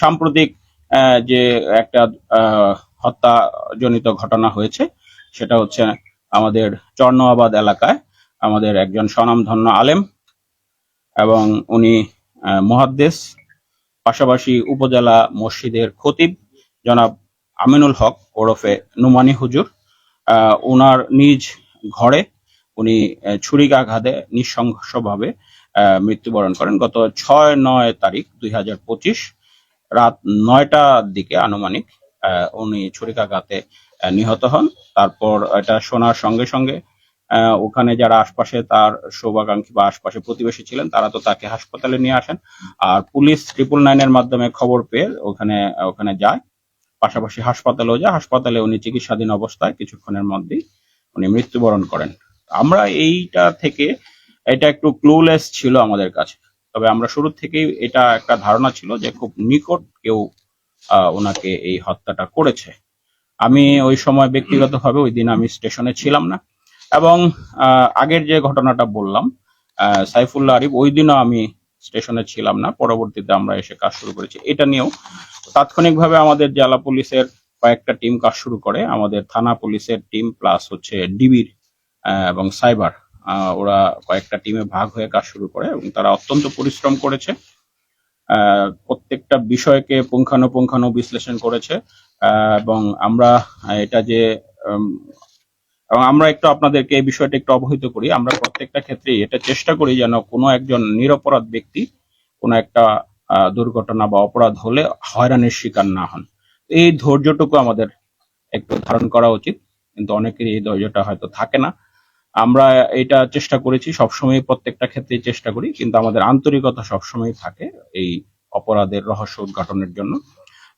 সাম্প্রতিক যে একটা হত্যাজনিত ঘটনা হয়েছে সেটা হচ্ছে আমাদের চর্ণাবাদ এলাকায় আমাদের একজন স্বনামধন্য আলেম এবং উনি আহ, মুহাদ্দিস পাশাপাশি উপজেলা মসজিদের খতিব জনাব আমিনুল হক ওরফে নুমানি হুজুর। ওনার নিজ ঘরে উনি ছুরিকাঘাতে আহ, মৃত্যুবরণ করেন। গত ছয় নয় তারিখ দুই হাজার পঁচিশ রাত নয়টার দিকে আনুমানিক উনি ছুরিকাঘাতে নিহত হন। তারপর এটা শোনার সঙ্গে সঙ্গে ওখানে যারা আশপাশে তার শুভাকাঙ্ক্ষী বা আশপাশে প্রতিবেশী ছিলেন, তারা তো তাকে হাসপাতালে নিয়ে আসেন। আর পুলিশ ট্রিপল নাইনের মাধ্যমে খবর পেয়ে ওখানে ওখানে যায়। পাশাপাশি হাসপাতালেও যায়। হাসপাতালে উনি চিকিৎসাধীন অবস্থায় কিছুক্ষণের মধ্যেই উনি মৃত্যুবরণ করেন। আমরা এইটা থেকে, এটা একটু ক্লুলেস ছিল আমাদের কাছে। তবে আমরা শুরু থেকেই এটা একটা ধারণা ছিল যে খুব নিকট কেউ ওনাকে এই হত্যাটা করেছে। আমি ওই সময় ব্যক্তিগতভাবে ওই দিন আমি স্টেশনে ছিলাম না এবং আগের যে ঘটনাটা বললাম সাইফুল্লাহ আরিফ, ওই দিনও আমি স্টেশনে ছিলাম না, পরবর্তীতে আমরা এসে কাজ শুরু করেছি। এটা নিয়েও তাৎক্ষণিকভাবে আমাদের জেলা পুলিশের কয়েকটা টিম কাজ শুরু করে। আমাদের থানা পুলিশের টিম প্লাস হচ্ছে ডিবির এবং সাইবার। ওরা কয়েকটা টিমে ভাগ হয়ে কাজ শুরু করে এবং তারা অত্যন্ত পরিশ্রম করেছে। প্রত্যেকটা বিষয়কে পুঙ্খানুপুঙ্খানু বিশ্লেষণ করেছে। এবং আমরা এটা যে এবং আমরা একটু আপনাদেরকে এই বিষয়টা একটু অবহিত করি। আমরা প্রত্যেকটা ক্ষেত্রে এটা চেষ্টা করি যেন কোনো একজন নিরপরাধ ব্যক্তি কোনো একটা দুর্ঘটনা বা অপরাধ হলে হয়রানির শিকার না হন। এই ধৈর্যটুকু আমাদের একটু ধারণ করা উচিত। কিন্তু অনেকেরই এই ধৈর্যটা হয়তো থাকে না। আমরা এটা চেষ্টা করেছি সবসময় প্রত্যেকটা ক্ষেত্রে চেষ্টা করি, কিন্তু আমাদের আন্তরিকতা সবসময় থাকে এই অপরাধের রহস্য উদ্ঘাটনের জন্য।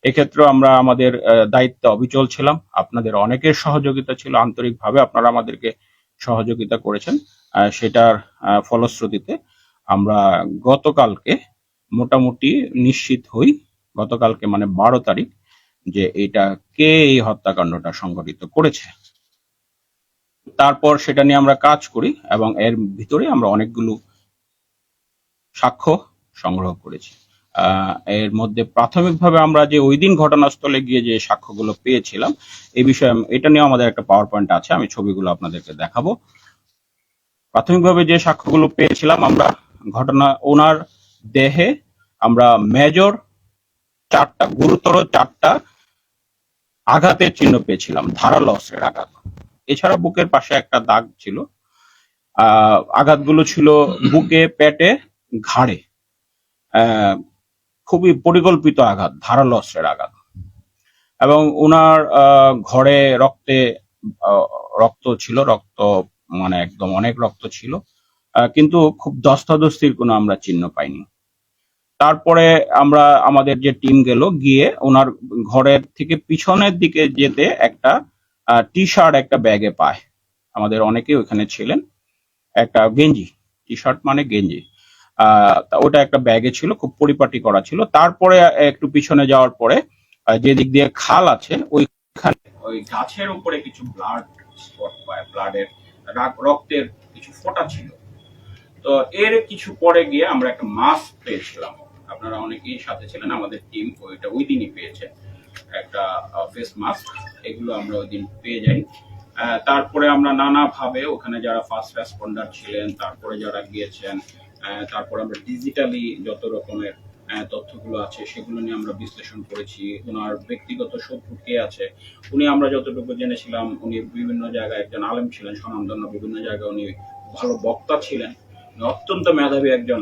এক্ষেত্রে আমরা আমাদের দায়িত্বে অবিচল ছিলাম, আপনাদের অনেকের সহযোগিতা ছিল, আন্তরিকভাবে আপনারা আমাদেরকে সহযোগিতা করেছেন সেটার ফলশ্রুতিতে আমরা গতকালকে মোটামুটি নিশ্চিত হই, গতকালকে মানে বারো তারিখ, যে এটা কে এই হত্যাকাণ্ডটা সংঘটিত করেছে। তারপর সেটা নিয়ে আমরা কাজ করি এবং এর ভিতরে আমরা অনেকগুলো সাক্ষ্য সংগ্রহ করেছি। এর মধ্যে প্রাথমিকভাবে আমরা যে ওই দিন ঘটনাস্থলে গিয়ে যে সাক্ষ্যগুলো পেয়েছিলাম এই বিষয়ে এটা নিয়ে আমাদের একটা পাওয়ার পয়েন্ট আছে, আমি ছবিগুলো আপনাদেরকে দেখাবো। প্রাথমিকভাবে যে সাক্ষ্যগুলো পেয়েছিলাম আমরা, ঘটনা ওনার দেহে আমরা মেজর চারটা, গুরুতর চারটা আঘাতের চিহ্ন পেয়েছিলাম, ধারালো অস্ত্রের আঘাত। এছাড়া বুকের পাশে একটা দাগ ছিল। আঘাতগুলো ছিল বুকে, পেটে, ঘাড়ে। খুবই পরিকল্পিত আঘাত, ধারালো অস্ত্রের আঘাত। এবং ওনার ঘরে রক্তে রক্ত ছিল, রক্ত মানে একদম অনেক রক্ত ছিল। কিন্তু খুব দস্তাদস্তির কোনো আমরা চিহ্ন পাইনি। তারপরে আমরা, আমাদের যে টিম গেল, গিয়ে ওনার ঘরের থেকে পিছনের দিকে যেতে একটা টি শার্ট একটা ব্যাগে পায়। আমাদের অনেকেই ওখানে ছিলেন। একটা গেঞ্জি টি শার্ট মানে গেঞ্জি। ওটা একটা ব্যাগে ছিল, খুব পরিপাটি করা ছিল। তারপরে একটু পিছনে যাওয়ার পরে যে দিক দিয়ে খাল আছে, ওইখানে ওই গাছের উপরে কিছু ব্লাড স্পট পায় ব্লাডের রক্তের কিছু ফোঁটা ছিল। তো এর কিছু পরে গিয়ে আমরা একটা মাস্ক পেয়েছিলাম। আপনারা অনেকেই সাথে ছিলেন, আমাদের টিম ওইটা ওই দিনই পেয়েছে। একটা ফেস মাস্ক এগুলো আমরা ওই দিন পেয়ে যাই। তারপরে আমরা নানাভাবে ওখানে যারা ফার্স্ট রেসপন্ডার ছিলেন, তারপরে যারা গিয়েছেন তারপরে আমরা ডিজিটালি যত রকমের তথ্যগুলো আছে সেগুলো নিয়ে আমরা বিশ্লেষণ করেছি। ওনার ব্যক্তিগত শত্রু কে আছে, উনি আমরা যতটুকু জেনেছিলাম, উনি বিভিন্ন জায়গায় একজন আলেম ছিলেন, স্বনামধন্য বিভিন্ন জায়গায় উনি ভালো বক্তা ছিলেন। অত্যন্ত মেধাবী একজন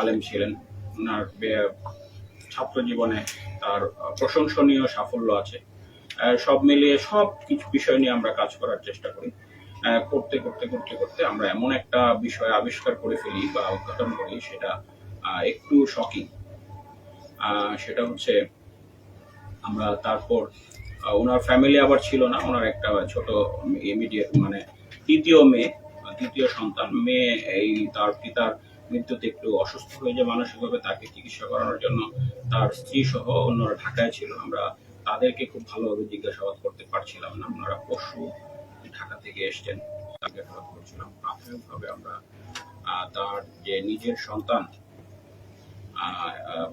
আলেম ছিলেন। ওনার ছাত্র জীবনে তার প্রশংসনীয় সাফল্য আছে। সব মিলিয়ে সব কিছু বিষয় নিয়ে আমরা কাজ করার চেষ্টা করি। করতে করতে করতে করতে আমরা এমন একটা বিষয় আবিষ্কার করে ফেলি বা উদ্ঘাটন করি সেটা একটু শকিং সেটা হচ্ছে আমরা তারপর ওনার ফ্যামিলি আবার ছিল না। ওনার একটা ছোট ইমিডিয়েট মানে তৃতীয় মেয়ে তৃতীয় সন্তান। মেয়ে এই তার পিতার মৃত্যুতে একটু অসুস্থ হয়ে যায় মানসিকভাবে তাকে চিকিৎসা করানোর জন্য তার স্ত্রী সহ অন্যরা ঢাকায় ছিল, আমরা তাদেরকে খুব ভালোভাবে জিজ্ঞাসাবাদ করতে পারছিলাম না। ওনারা পরশু ঢাকা থেকে এসছেন জিজ্ঞাসাবাদ করছিলাম। প্রাথমিকভাবে আমরা তার যে নিজের সন্তান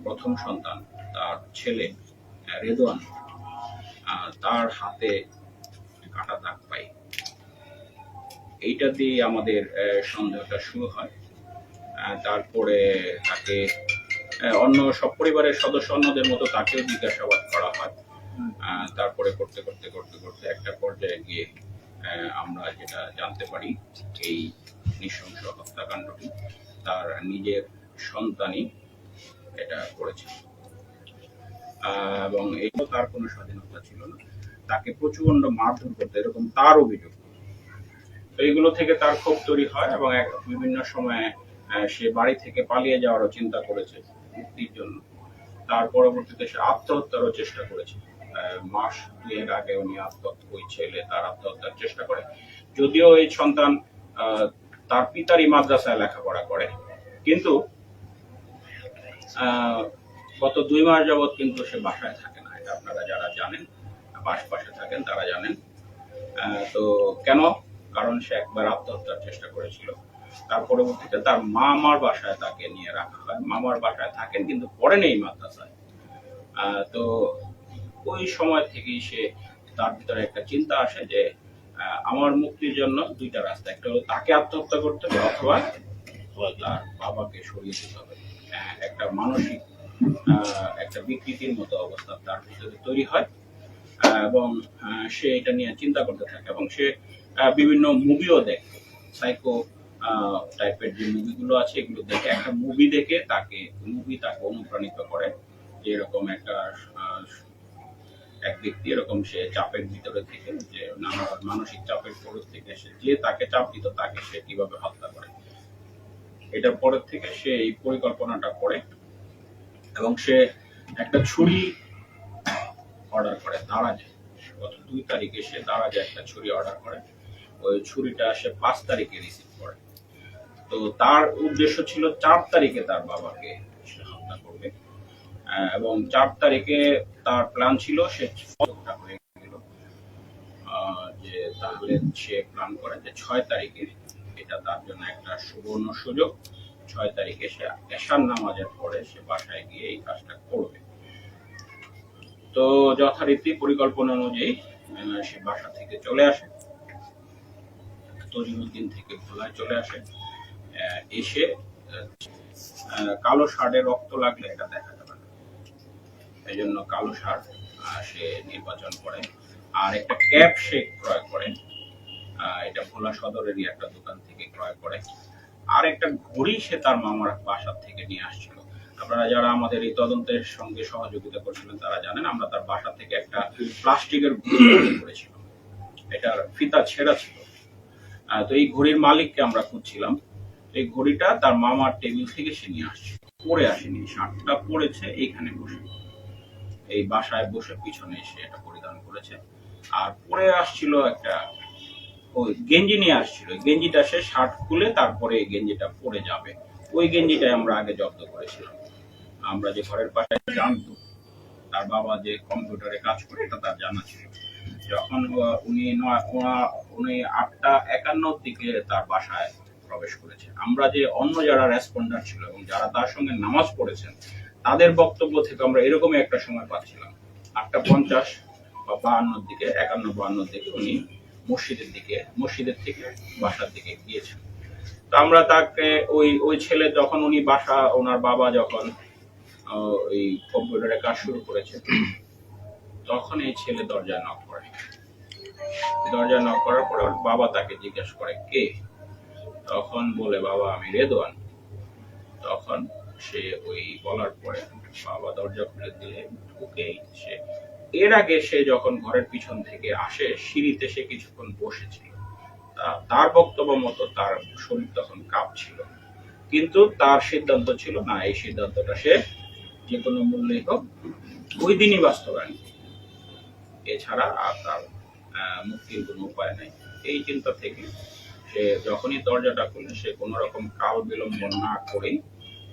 প্রথম সন্তান, তার ছেলে রেদওয়ান তার হাতে কাটা দাগ পাই এইটা দিয়ে আমাদের সন্দেহটা শুরু হয়। তারপরে তাকে অন্য সব পরিবারের সদস্য অন্যদের মতো তাকেও জিজ্ঞাসাবাদ করা হয়। তারপরে করতে করতে করতে করতে একটা পর্যায়ে গিয়ে আমরা যেটা জানতে পারি এই নৃশংস হত্যাকাণ্ডটি তার নিজের সন্তানই এটা করেছে এবং এটা তার কোনো স্বাধীনতা ছিল না। তাকে প্রচণ্ড মারধর করতে এরকম তার অভিযোগ। তো এইগুলো থেকে তার ক্ষোভ তৈরি হয় এবং এক বিভিন্ন সময়ে সে বাড়ি থেকে পালিয়ে যাওয়ারও চিন্তা করেছে মুক্তির জন্য। তার পরবর্তীতে সে আত্মহত্যারও চেষ্টা করেছে। মাস দুয়েক আগে উনি আত্মহত্যা, ওই ছেলে তার আত্মহত্যার চেষ্টা করে। যদিও এই সন্তান তার পিতারই মাদ্রাসায় লেখাপড়া করে। কিন্তু গত দুই মাস যাবৎ কিন্তু সে বাসায় থাকে না। এটা আপনারা যারা জানেন, আশপাশে থাকেন তারা জানেন। তো কেন কারণ সে একবার আত্মহত্যার চেষ্টা করেছিল। তার পরবর্তীতে তার মামার বাসায় তাকে নিয়ে রাখা হয়। মামার বাসায় থাকেন কিন্তু পরে নেই মাদ্রাসায়। তো ওই সময় থেকেই সে তার ভিতরে একটা চিন্তা আসে যে আমার মুক্তির জন্য দুইটা রাস্তা। একটা হলো তাকে আত্মহত্যা করতে হবে অথবা তার বাবাকে সরিয়ে দিতে হবে। আহ, একটা মানসিক একটা বিকৃতির মতো অবস্থা তার ভিতরে তৈরি হয়। এবং সে এটা নিয়ে চিন্তা করতে থাকে এবং সে বিভিন্ন মুভিও দেখে। সাইকো টাইপের যে মুভিগুলো আছে, এগুলো দেখে। একটা মুভি দেখে তাকে মুভি তাকে অনুপ্রাণিত করে যে এরকম একটা এক ব্যক্তি এরকম সে চাপের ভিতরে থেকে, যে নানা মানসিক চাপের পরে থেকে সে যে তাকে চাপ দিত, তাকে সে কীভাবে হত্যা করে। এটার পরের থেকে সে এই পরিকল্পনাটা করে এবং সে একটা ছুরি অর্ডার করে, দারাজে। গত দুই তারিখে সে দারাজে একটা ছুরি অর্ডার করে। ওই ছুরিটা সে পাঁচ তারিখে রিসিভ করে। তো তার উদ্দেশ্য ছিল চার তারিখে তার বাবাকে সে হত্যা করবে। এবং চার তারিখে তার প্ল্যান ছিল সে হয়ে গেল। যে তাহলে সে প্ল্যান করে যে ছয় তারিখে এটা তার জন্য একটা সুবর্ণ সুযোগ। ছয় তারিখে সে এশার নামাজের পরে সে বাসায় গিয়ে এই কাজটা করবে। তো যথারীতি পরিকল্পনা অনুযায়ী সে বাসা থেকে চলে আসে। তজিমুদ্দিন থেকে ভোলায় চলে আসে। এসে কালো শার্টে রক্ত লাগলে এটা দেখা যাবে না এই জন্য কালো শার্ট সে নির্বাচন করে। আর একটা ক্যাপ সে ক্রয় করে। এটা ভোলা সদরেরই একটা দোকান থেকে ক্রয় করে। আর একটা ঘড়ি সে তার মামার বাসার থেকে নিয়ে আসছিল। আপনারা যারা আমাদের এই তদন্তের সঙ্গে সহযোগিতা করছিলেন, তারা জানেন আমরা তার বাসা থেকে একটা প্লাস্টিকের ঘড়ি করেছিলাম। এটার ফিতা ছেঁড়া ছিল। তো এই ঘড়ির মালিককে আমরা খুঁজছিলাম। এই ঘড়িটা তার মামার টেবিল থেকে সে নিয়ে আসছে। পরে আসেনি শার্টটা পরেছে এইখানে বসে। এই বাসায় বসে পিছনে এসে এটা পরিধান করেছে। আর পরে আসছিল একটা, ওই গেঞ্জি নিয়ে আসছিল। গেঞ্জিটা সে শার্ট খুলে তারপরে এই গেঞ্জিটা পরে যাবে। ওই গেঞ্জিটাই আমরা আগে জব্দ করেছিলাম। আমরা যে ঘরের পাশে জানতো, তার বাবা যে কম্পিউটারে কাজ করে, এটা তার জানা ছিল। যখন উনি উনি আটটা একান্নর দিকে তার বাসায় প্রবেশ করেছে। আমরা যে অন্য যারা রেসপন্ডার ছিল এবং যারা তার সঙ্গে নামাজ পড়েছেন, তাদের বক্তব্য থেকে আমরা এরকমই একটা সময় পাচ্ছিলাম। আটটা পঞ্চাশ বা বাহান্নর দিকে, একান্ন, বাহান্নর দিকে উনি মসজিদের দিকে, মসজিদের থেকে বাসার দিকে গিয়েছেন। তো আমরা তাকে, ওই ওই ছেলে যখন উনি বাসা, ওনার বাবা যখন ওই কম্পিউটারে কাজ শুরু করেছে তখন এই ছেলে দরজা নক করে। দরজা নক করার পরে ওর বাবা তাকে জিজ্ঞেস করে, কে? তখন বলে, বাবা, আমি রেদওয়ান তখন সে ওই বলার পরে বাবা দরজা খুলে দিলে ঢুকেই সে। এর আগে সে যখন ঘরের পিছন থেকে আসে, সিঁড়িতে সে কিছুক্ষণ বসেছিল তার বক্তব্য মতো তার শরীর তখন কাঁপছিল। কিন্তু তার সিদ্ধান্ত ছিল না, এই সিদ্ধান্তটা সে যে কোনো মূল্যে হোক, ওই দিনই বাস্তবায়ন। এছাড়া আর তার মুক্তির কোনো উপায় নাই। এই চিন্তা থেকে সে যখনই দরজাটা খুলে, সে কোনো রকম কাল বিলম্ব না করেই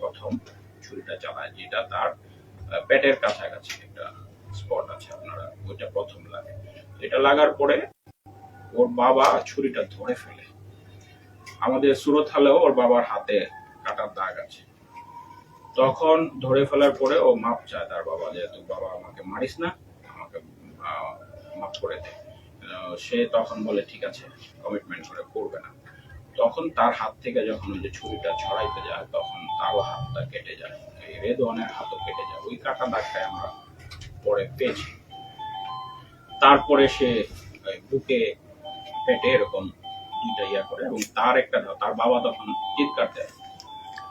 প্রথম ছুরিটা চালায়, যেটা তার পেটের কাছাকাছি একটা স্পট আছে আপনারা, ওইটা প্রথম লাগে। এটা লাগার পরে ওর বাবা ছুরিটা ধরে ফেলে। আমাদের সুরত হালেও ওর বাবার হাতে কাটার দাগ আছে। তখন ধরে ফেলার পরে ও মাপ চায় তার বাবা যেহেতু বাবা আমাকে মারিস না। মাফ করে দে। আহ, সে তখন বলে ঠিক আছে কমিটমেন্ট করে করবে না। তখন তার হাত থেকে যখন ওই যে ছুরিটা ছড়াইতে যায় তখন তারও হাতটা কেটে যায়। এই রেদওয়ানের হাতও কেটে যায়। ওই কাটা দাগটাই আমরা পরে পেয়েছি। তারপরে সে বুকে পেটে এরকম দুইটা ইয়া করে এবং তার একটা তার বাবা তখন চিৎকার দেয়।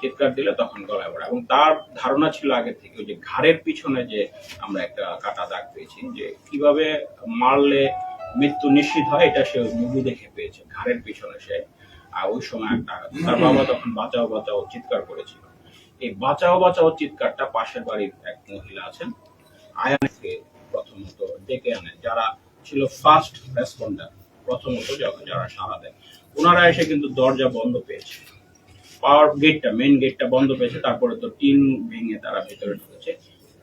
চিৎকার দিলে তখন গলায় পড়ে এবং তার ধারণা ছিল আগে থেকে যে ঘাড়ের পিছনে যে আমরা একটা কাটা দাগ পেয়েছি, যে কীভাবে মারলে মৃত্যু নিশ্চিত হয়, এটা সে মুভি দেখে পেয়েছে, ঘাড়ের পিছনে সে। আর ওই সময় একটা তার বাবা তখন বাঁচাও বাঁচাও চিৎকার করেছিল। এই বাঁচাও বাঁচাও চিৎকারটা পাশের বাড়ির এক মহিলা আছেন, আয়ানকে প্রথমত ডেকে আনে, যারা ছিল ফার্স্ট রেসপন্ডার প্রথমত যখন যারা সারা দেয়। ওনারা এসে কিন্তু দরজা বন্ধ পেয়েছে। পাওয়ার গেটটা মেইন গেটটা বন্ধ পেয়েছে, তারপরে তো টিন ভেঙে তারা ভেতরে ঢুকেছে।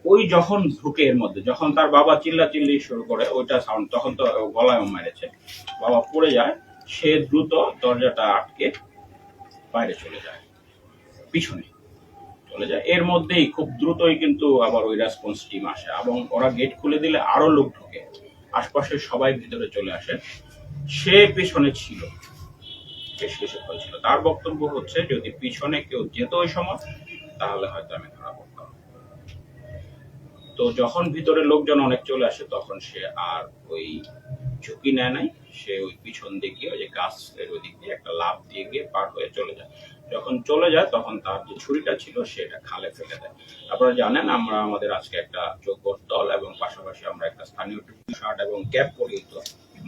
ওই যখন ঢুকে এর মধ্যে, যখন তার বাবা চিল্লা চিল্লি শুরু করে, ওইটা সাউন্ড তখন তো গলায় মেরেছে। বাবা পড়ে যায়, সে দ্রুত দরজাটা আটকে বাইরে চলে যায়, পিছনে চলে যায়। এর মধ্যেই খুব দ্রুতই কিন্তু আবার ওই রেসপন্স টিম আসে, এবং ওরা গেট খুলে দিলে আরও লোক ঢোকে। আশপাশের সবাই ভিতরে চলে আসে। সে পিছনে ছিল। বেশ কিছুক্ষণ ছিল তার বক্তব্য হচ্ছে, যদি পিছনে কেউ যেত ওই সময়, তাহলে হয়তো আমি ধরা পড়তাম। তো যখন ভিতরে লোকজন অনেক চলে আসে, তখন সে আর ওই ঝুঁকি নেয় নাই। সে ওই পিছন গিয়ে ওই যে গাছের ওই দিক দিয়ে একটা লাভ দিয়ে গিয়ে পার হয়ে চলে যায়। যখন চলে যায়, তখন তার যে ছুরিটা ছিল, সেটা খালে ফেলে দেয়। আপনারা জানেন, আমরা আমাদের আজকে একটা যোগ্য দল এবং পাশাপাশি আমরা একটা স্থানীয় শার্ট এবং ক্যাপ পরিহিত।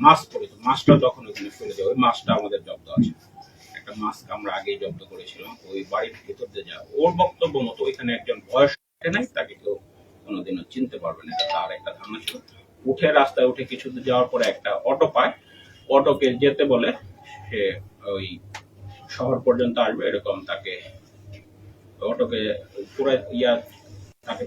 মাস্ক পরিহিত মাস্কটা তখন ওখানে ফেলে দেয় ওই মাস্কটা আমাদের জব্দ আছে। একটা মাস্ক আমরা আগেই জব্দ করেছিলাম ওই বাড়ির ভিতর দিয়ে যা, ওর বক্তব্য মতো ওইখানে একজন বয়স্ক নাই, তাকে কেউ কোনোদিনও চিনতে পারবে না তার একটা ধারণা ছিল। উঠে রাস্তায় উঠে কিছু যাওয়ার পরে একটা অটো পায়, অটোকে যেতে বলে, সে ওই শহর পর্যন্ত আসবে, এরকম তাকে অটোকে পুরো ইয়া, তাকে